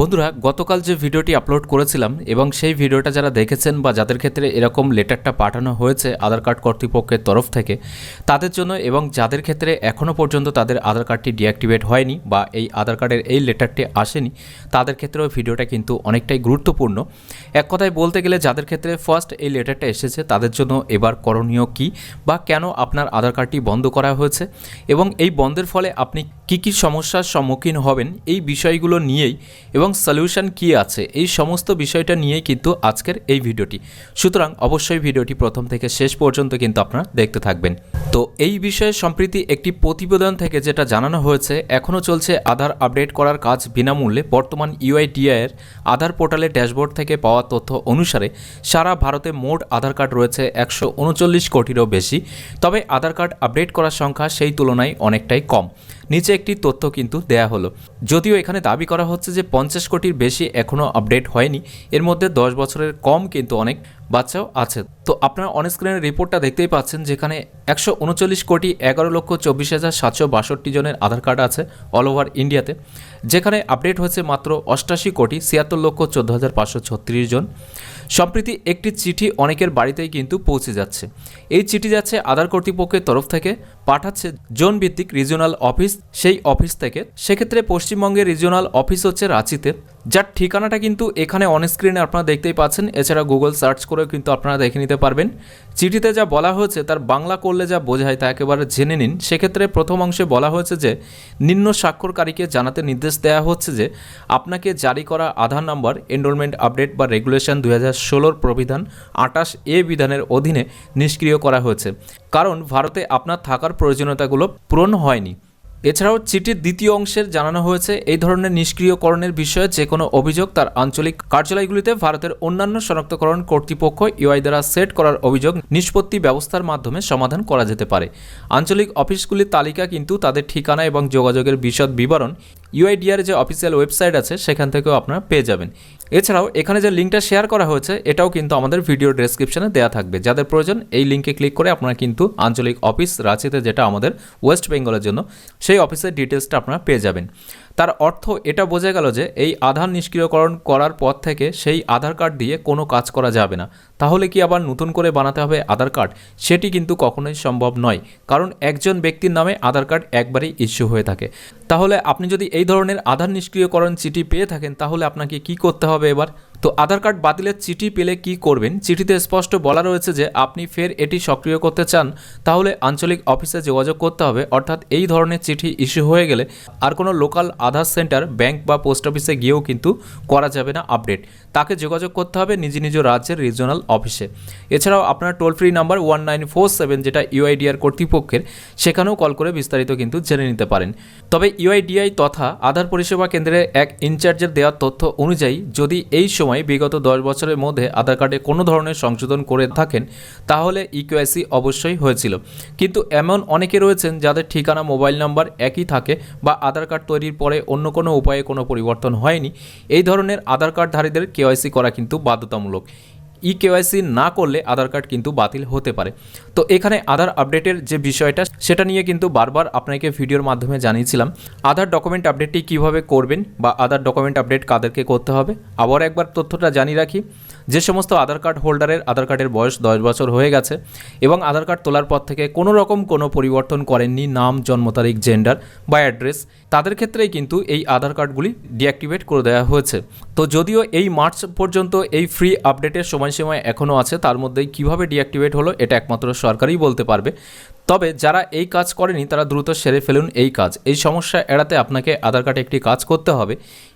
বন্ধুরা, গতকাল যে ভিডিওটি আপলোড করেছিলাম এবং সেই ভিডিওটা যারা দেখেছেন বা যাদের ক্ষেত্রে এরকম লেটারটা পাঠানো হয়েছে আধার কার্ড কর্তৃপক্ষের তরফ থেকে, তাদের জন্য এবং যাদের ক্ষেত্রে এখনও পর্যন্ত তাদের আধার কার্ডটি ডিঅ্যাক্টিভেট হয়নি বা এই আধার কার্ডের এই লেটারটি আসেনি, তাদের ক্ষেত্রেও ভিডিওটা কিন্তু অনেকটাই গুরুত্বপূর্ণ। এক কথায় বলতে গেলে যাদের ক্ষেত্রে ফার্স্ট এই লেটারটা এসেছে, তাদের জন্য এবার করণীয় কী বা কেন আপনার আধার কার্ডটি বন্ধ করা হয়েছে এবং এই বন্ধের ফলে আপনি কী কী সমস্যার সম্মুখীন হবেন এই বিষয়গুলো নিয়েই এবং সলিউশন কী আছে, এই সমস্ত বিষয়টা নিয়েই কিন্তু আজকের এই ভিডিওটি। সুতরাং অবশ্যই ভিডিওটি প্রথম থেকে শেষ পর্যন্ত কিন্তু আপনারা দেখতে থাকবেন। তো এই বিষয়ে সম্প্রতি একটি প্রতিবেদন থেকে যেটা জানানো হয়েছে, এখনও চলছে আধার আপডেট করার কাজ বিনামূল্যে। বর্তমান ইউআইডিআই এর আধার পোর্টালে ড্যাশবোর্ড থেকে পাওয়া তথ্য অনুসারে সারা ভারতে মোট আধার কার্ড রয়েছে একশো উনচল্লিশ কোটিরও বেশি। তবে আধার কার্ড আপডেট করার সংখ্যা সেই তুলনায় অনেকটাই কম। নিচে একটি তথ্য কিন্তু দেয়া হলো। যদিও এখানে দাবি করা হচ্ছে যে পঞ্চাশ কোটির বেশি এখনও আপডেট হয়নি, এর মধ্যে দশ বছরের কম কিন্তু অনেক বাচ্চাও আছে। তো আপনারা অন স্ক্রিনের রিপোর্টটা দেখতেই পাচ্ছেন যেখানে একশো উনচল্লিশ কোটি এগারো লক্ষ চব্বিশ হাজার সাতশো বাষট্টি জনের আধার কার্ড আছে অল ওভার ইন্ডিয়াতে যেখানে আপডেট হয়েছে মাত্র অষ্টাশি কোটি ছিয়াত্তর লক্ষ চোদ্দ হাজার পাঁচশো ছত্রিশ জন। সম্প্রতি একটি চিঠি অনেকের বাড়িতেই কিন্তু পৌঁছে যাচ্ছে। এই চিঠি যাচ্ছে আধার কর্তৃপক্ষের তরফ থেকে, পাঠাচ্ছে জোন ভিত্তিক রিজিওনাল অফিস সেই অফিস থেকে। সেক্ষেত্রে পশ্চিমবঙ্গের রিজিওনাল অফিস হচ্ছে রাঁচিতে। যার ঠিকানাটা কিন্তু এখানে অন স্ক্রিনে আপনারা দেখতেই পাচ্ছেন। এছাড়া গুগল সার্চ করেও কিন্তু আপনারা দেখে নিতে পারবেন। চিঠিতে যা বলা হয়েছে, তার বাংলা করলে যা বোঝায় তা একেবারে জেনে নিন। সেক্ষেত্রে প্রথম অংশে বলা হয়েছে যে, নিম্ন স্বাক্ষরকারীকে জানাতে নির্দেশ দেওয়া হচ্ছে যে, আপনাকে জারি করা আধার নাম্বার এনরোলমেন্ট আপডেট বা রেগুলেশন দুই হাজার ষোলোর প্রবিধান আটাশ এ বিধানের অধীনে নিষ্ক্রিয় করা হয়েছে। কারণ ভারতে আপনার থাকার প্রয়োজনীয়তাগুলো পূরণ হয়নি। এছাড়াও চিঠির দ্বিতীয় অংশের জানানো হয়েছে, এই ধরনের নিষ্ক্রিয়করণের বিষয়ে যে কোনো অভিযোগ তার আঞ্চলিক কার্যালয়গুলিতে ভারতের অন্যান্য শনাক্তকরণ কর্তৃপক্ষ ইউআই দ্বারা সেট করার অভিযোগ নিষ্পত্তি ব্যবস্থার মাধ্যমে সমাধান করা যেতে পারে। আঞ্চলিক অফিসগুলির তালিকা কিন্তু তাদের ঠিকানা এবং যোগাযোগের বিশদ বিবরণ ইউআইডিআর যে অফিসিয়াল ওয়েবসাইট আছে, সেখান থেকেও আপনারা পেয়ে যাবেন। এছাড়াও, এখানে যে লিঙ্কটা শেয়ার করা হয়েছে, এটাও কিন্তু আমাদের ভিডিও ডেসক্রিপশনে দেওয়া থাকবে। যাদের প্রয়োজন, এই লিঙ্কে ক্লিক করে আপনারা কিন্তু আঞ্চলিক অফিস রাঁচিতে যেটা আমাদের ওয়েস্ট বেঙ্গলের জন্য, সেই অফিসের ডিটেলসটা আপনারা পেয়ে যাবেন। তার অর্থ এটা বোঝা গেল যে এই আধার নিষ্ক্রিয়করণ করার পর থেকে সেই আধার কার্ড দিয়ে কোনো কাজ করা যাবে না। তাহলে কি আবার নতুন করে বানাতে হবে আধার কার্ড? সেটি কিন্তু কখনোই সম্ভব নয়, কারণ একজন ব্যক্তির নামে আধার কার্ড একবারেই ইস্যু হয়ে থাকে। তাহলে আপনি যদি এই ধরনের আধার নিষ্ক্রিয়করণ চিঠি পেয়ে থাকেন, তাহলে আপনাকে কি করতে হবে এবার? তো আধার কার্ড বাতিলের চিঠি পেলে কি করবেন? চিঠিতে স্পষ্ট বলা রয়েছে যে আপনি ফের এটি সক্রিয় করতে চান। তাহলে আঞ্চলিক অফিসে যোগাযোগ করতে হবে। অর্থাৎ এই ধরনের চিঠি ইস্যু হয়ে গেলে আর কোনো লোকাল আধার সেন্টার, ব্যাংক বা পোস্ট অফিসে গিয়েও কিন্তু করা যাবে না আপডেট। তাকে যোগাযোগ করতে হবে নিজ নিজ রাজ্যের রিজনাল অফিসে। এছাড়াও আপনার toll free number one nine four seven, যেটা ইউআইডিআর কর্তৃপক্ষের, সেখানেও কল করে বিস্তারিত কিন্তু জেনে নিতে পারেন। তবে ইউআইডিআই তথা আধার পরিষেবা কেন্দ্রের এক ইনচার্জের দেওয়া তথ্য অনুযায়ী যদি এই সময় বিগত দশ বছরের মধ্যে আধার কার্ডে কোনো ধরনের সংশোধন করে থাকেন, তাহলে ইকিউআইসি অবশ্যই হয়েছিল। কিন্তু এমন অনেকে রয়েছেন যাদের ঠিকানা, মোবাইল নাম্বার একই থাকে বা আধার কার্ড তৈরির পরে অন্য কোনো উপায়ে কোনো পরিবর্তন হয়নি। এই ধরনের আধার কার্ডধারীদের কেওয়াইসি করা কিন্তু বাধ্যতামূলক। ই কেওয়াইসি না করলে আধার কার্ড কিন্তু বাতিল হতে পারে। তো এখানে আধার আপডেটের যে বিষয়টা, সেটা নিয়ে কিন্তু বারবার আপনাকে ভিডিওর মাধ্যমে জানিয়েছিলাম। আধার ডকুমেন্ট আপডেটটি কীভাবে করবেন বা আধার ডকুমেন্ট আপডেট কাদেরকে করতে হবে? আবার একবার তথ্যটা জানিয়ে রাখি যে সমস্ত আধার কার্ড হোল্ডারের, আধার কার্ডের বয়স দশ বছর হয়ে গেছে এবং আধার কার্ড তোলার পর থেকে কোনো রকম কোনো পরিবর্তন করেননি নাম, জন্ম তারিখ জেন্ডার বা অ্যাড্রেস তাদের ক্ষেত্রেই কিন্তু এই আধার কার্ডগুলি ডিঅ্যাক্টিভেট করে দেওয়া হয়েছে। তো যদিও এই মার্চ পর্যন্ত এই ফ্রি আপডেটের সময়সীমা এখনও আছে, তার মধ্যেই কীভাবে ডিঅ্যাক্টিভেট হলো এটা একমাত্র সরকারই বলতে পারবে। তবে যারা এই কাজ করেনি, তারা দ্রুত সেরে ফেলুন এই কাজ। এই সমস্যা এড়াতে আপনাকে আধার কার্ডে একটি কাজ করতে হবে।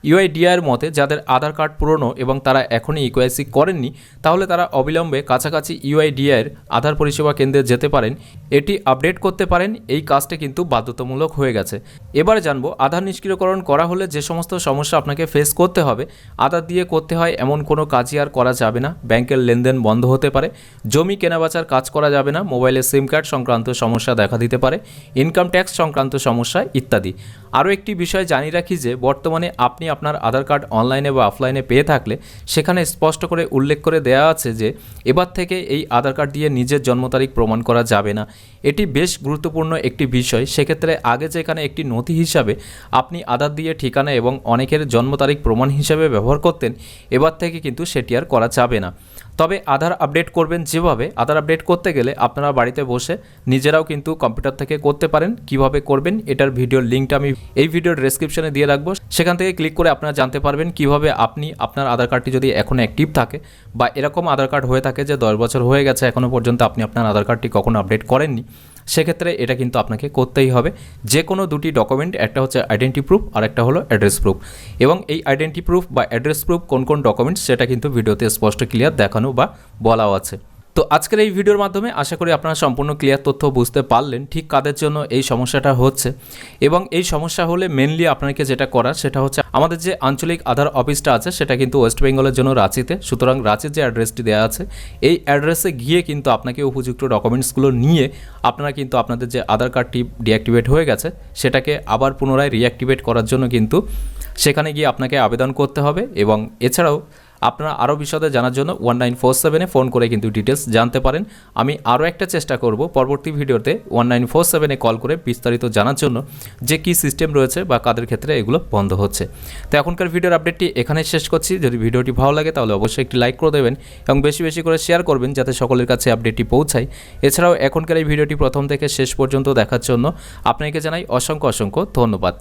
ইউআইডিআইয়ের মতে, যাদের আধার কার্ড পুরনো এবং তারা এখনই ইকোয়াইসি করেননি, তাহলে তারা অবিলম্বে কাছাকাছি ইউআইডিআইয়ের আধার পরিষেবা কেন্দ্রে যেতে পারেন। এটি আপডেট করতে পারেন, এই কাজটি কিন্তু বাধ্যতামূলক হয়ে গেছে। এবার জানব, আধার নিষ্ক্রিয়করণ করা হলে যে সমস্ত সমস্যা আপনাকে ফেস করতে হবে, আধার দিয়ে করতে হয় এমন কোনো কাজই আর করা যাবে না। ব্যাংকের লেনদেন বন্ধ হতে পারে, জমি কেনাবেচার কাজ করা যাবে না, মোবাইলে সিম কার্ড সংক্রান্ত সমস্যা দেখা দিতে পারে, ইনকাম ট্যাক্স সংক্রান্ত সমস্যা ইত্যাদি। আরও একটি বিষয় জানিয়ে রাখি যে, বর্তমানে আপনি আপনার আধার কার্ড অনলাইনে বা অফলাইনে পেয়ে থাকলে, সেখানে স্পষ্ট করে উল্লেখ করে দেয়া আছে যে, এবার থেকে এই আধার কার্ড দিয়ে নিজের জন্ম তারিখ প্রমাণ করা যাবে না। এটি বেশ গুরুত্বপূর্ণ একটি বিষয়। সেক্ষেত্রে আগে যেখানে একটি নথি হিসাবে আপনি আধার দিয়ে ঠিকানা এবং অনেকের জন্ম তারিখ প্রমাণ হিসাবে ব্যবহার করতেন, এবার থেকে কিন্তু সেটি আর করা যাবে না। তবে আধার আপডেট করবেন যেভাবে, আধার আপডেট করতে গেলে আপনারা বাড়িতে বসে নিজেরাও কিন্তু কম্পিউটার থেকে করতে পারেন, কীভাবে করবেন এটার ভিডিওর লিঙ্কটা আমি এই ভিডিওর ডেসক্রিপশনে দিয়ে রাখব। সেখান থেকে ক্লিক করে আপনারা জানতে পারবেন কীভাবে আপনি আপনার আধার কার্ডটি যদি এখন অ্যাক্টিভ থাকে বা এরকম আধার কার্ড হয়ে থাকে যে দশ বছর হয়ে গেছে এখনও পর্যন্ত আপনি আপনার আধার কার্ডটি কখনো আপডেট করেননি। সেক্ষেত্রে এটা কিন্তু আপনাকে করতেই হবে। যে কোনো দুটি ডকুমেন্ট একটা হচ্ছে আইডেন্টি প্রুফ আর একটা হলো অ্যাড্রেস প্রুফ এবং এই আইডেন্টি প্রুফ বা অ্যাড্রেস প্রুফ কোন কোন ডকুমেন্টস সেটা কিন্তু ভিডিওতে স্পষ্ট ক্লিয়ার দেখানো বা বলাও আছে। তো আজকের এই ভিডিওর মাধ্যমে আশা করি আপনারা সম্পূর্ণ ক্লিয়ার তথ্য বুঝতে পারলেন ঠিক কাদের জন্য এই সমস্যাটা হচ্ছে এবং এই সমস্যা হলে মেনলি আপনাকে যেটা করার সেটা হচ্ছে আমাদের যে আঞ্চলিক আধার অফিসটা আছে সেটা কিন্তু ওয়েস্ট বেঙ্গলের জন্য রাঁচিতে। সুতরাং রাঁচির যে অ্যাড্রেসটি দেওয়া আছে, এই অ্যাড্রেসে গিয়ে কিন্তু আপনাকে উপযুক্ত ডকুমেন্টসগুলো নিয়ে আপনারা কিন্তু আপনাদের যে আধার কার্ডটি ডিঅ্যাক্টিভেট হয়ে গেছে, সেটাকে আবার পুনরায় রিঅ্যাক্টিভেট করার জন্য কিন্তু সেখানে গিয়ে আপনাকে আবেদন করতে হবে এবং এছাড়াও আপনারা আরও বিশদে জানার জন্য ওয়ান নাইন ফোর সেভেনে ফোন করে কিন্তু ডিটেলস জানতে পারেন। আমি আরও একটা চেষ্টা করব পরবর্তী ভিডিওতে ওয়ান নাইন ফোর সেভেনে কল করে বিস্তারিত জানার জন্য যে কী সিস্টেম রয়েছে বা কাদের ক্ষেত্রে এগুলো বন্ধ হচ্ছে। তো এখনকার ভিডিওর আপডেটটি এখানে শেষ করছি। যদি ভিডিওটি ভালো লাগে তাহলে অবশ্যই একটি লাইক করে দেবেন এবং বেশি বেশি করে শেয়ার করবেন যাতে সকলের কাছে আপডেটটি পৌঁছায়। এছাড়াও এখনকার এই ভিডিওটি প্রথম থেকে শেষ পর্যন্ত দেখার জন্য আপনাকে জানাই অসংখ্য অসংখ্য ধন্যবাদ।